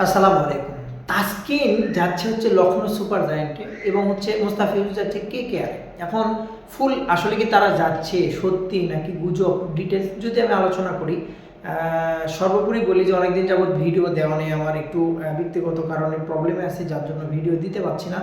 আসসালামু আলাইকুম। তাসকিন যাচ্ছে হচ্ছে লখনৌ সুপার জায়েন্টে এবং হচ্ছে মুস্তাফিজ যাচ্ছে কে কে আর এখন ফুল আসলে কি তারা যাচ্ছে সত্যি নাকি গুজব? ডিটেলস যদি আমি আলোচনা করি সর্বোপরি বলি যে অনেকদিন যাবৎ ভিডিও দেওয়া নেই, আমার একটু ব্যক্তিগত কারণে প্রবলেমে আছে, যার জন্য ভিডিও দিতে পারছি না।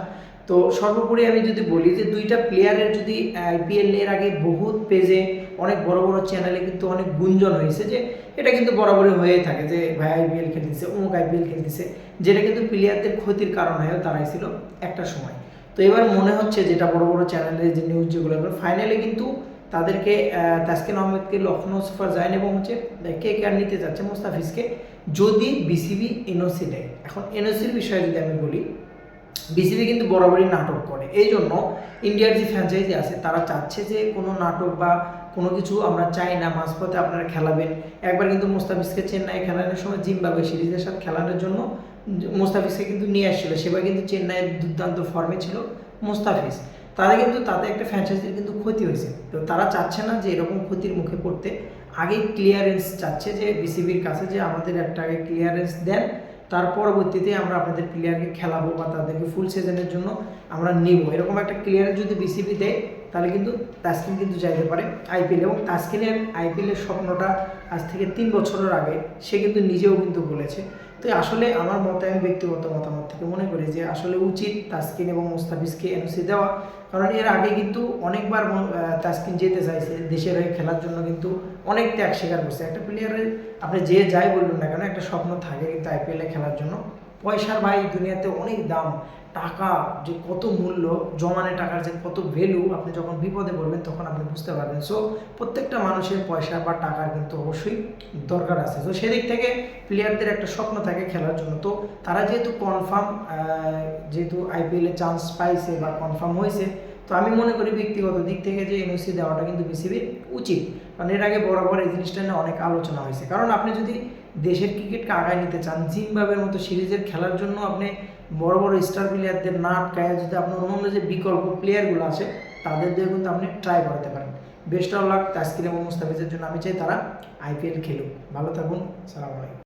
তো সর্বোপরি আমি যদি বলি যে দুইটা প্লেয়ারের যদি আইপিএল এর আগে বহুত পেজে অনেক বড় বড় চ্যানেলে কিন্তু অনেক গুঞ্জন হয়েছে যে এটা কিন্তু বরাবরই হয়ে থাকে যে ভাই আইপিএল খেলতেছে, অমুক আইপিএল খেলতেছে। যেটা কিন্তু প্লেয়ারদের ক্ষতির কারণ হয়ে দাঁড়াইছিল একটা সময়। তো এবার মনে হচ্ছে যেটা বড় বড় চ্যানেলে যে নিউজ যেগুলো ফাইনালি কিন্তু তাদেরকে তাসকিন আহমেদকে লখনৌ সুপার জায়েন্ট এবং হচ্ছে কে কে আর নিতে যাচ্ছে, মুস্তাফিজকে, যদি বিসিবি এনওসি দেয়। এখন এনওসির বিষয়ে যদি আমি বলি বিসিবি কিন্তু বরাবরই নাটক করে। এই জন্য ইন্ডিয়ার যে ফ্র্যাঞ্চাইজি আছে, তারা চাচ্ছে যে কোনো নাটক বা কোনো কিছু আমরা চাই না, মাঝপথে আপনারা খেলাবেন। একবার কিন্তু মুস্তাফিজকে চেন্নাই খেলানোর সময় জিম্বাবুয়ে সিরিজের সাথে খেলানোর জন্য মুস্তাফিজকে কিন্তু নিয়ে আসছিল। সেবার কিন্তু চেন্নাইয়ের দুর্দান্ত ফর্মে ছিল মুস্তাফিজ। তারা কিন্তু তাতে একটা ফ্র্যাঞ্চাইজির কিন্তু ক্ষতি হয়েছে। তো তারা চাচ্ছে না যে এরকম ক্ষতির মুখে পড়তে। আগে ক্লিয়ারেন্স চাচ্ছে যে বিসিবির কাছে যে আমাদের একটা আগে ক্লিয়ারেন্স দেন। তার পরবর্তীতে আমরা আপনাদের প্লেয়ারকে খেলাবো বা তাদেরকে ফুল সিজনের জন্য আমরা নিব। এরকম একটা ক্লিয়ারেন্স যদি বিসিপি দেয়, তাহলে কিন্তু তাসকিন কিন্তু যাইতে পারে আইপিএল এবং তাসকিনের আইপিএলের স্বপ্নটা আজ থেকে তিন বছরের আগে সে কিন্তু নিজেও কিন্তু বলেছে। তো আসলে আমার মতে আমি ব্যক্তিগত মতামত থেকে মনে করি যে আসলে উচিত তাসকিন এবং মুস্তাফিজকে এনওসি দেওয়া। কারণ এর আগে কিন্তু অনেকবার তাসকিন যেতে চাইছে দেশের হয়ে খেলার জন্য কিন্তু অনেক ত্যাগ স্বীকার করছে। একটা প্লেয়ারের আপনি যে যাই বলবেন না কেন, একটা স্বপ্ন থাকে কিন্তু আইপিএলে খেলার জন্য। পয়সার ভাই দুনিয়াতে অনেক দাম। টাকা যে কত মূল্য, জমানে টাকার যে কত ভ্যালু আপনি যখন বিপদে পড়বেন তখন আপনি বুঝতে পারবেন। সো প্রত্যেকটা মানুষের পয়সা বা টাকার কিন্তু অবশ্যই দরকার আছে। তো সেদিক থেকে প্লেয়ারদের একটা স্বপ্ন থাকে খেলার জন্য। তো তারা যেহেতু কনফার্ম যেহেতু আইপিএলে চান্স পাইছে বা কনফার্ম হয়েছে, তো আমি মনে করি ব্যক্তিগত দিক থেকে যে এনওসি দেওয়াটা কিন্তু বিসিবির উচিত। কারণ এর আগে বরাবর এই জিনিসটা নিয়ে অনেক আলোচনা হয়েছে। কারণ আপনি যদি দেশের ক্রিকেটকে আগায় নিতে চান? জিম্বাবের মতো সিরিজের খেলার জন্য আপনি বড় বড় স্টার প্লেয়ারদের না আটকায় যদি আপনার অন্য যে বিকল্প প্লেয়ারগুলো আছে, তাদের দিয়ে কিন্তু আপনি ট্রাই করাতে পারেন। বেস্ট অফ লাক তাস্কির এবং মুস্তাফিজের জন্য আমি চাই তারা আইপিএল খেলুক। ভালো থাকুন, সালাম আলাইকুম।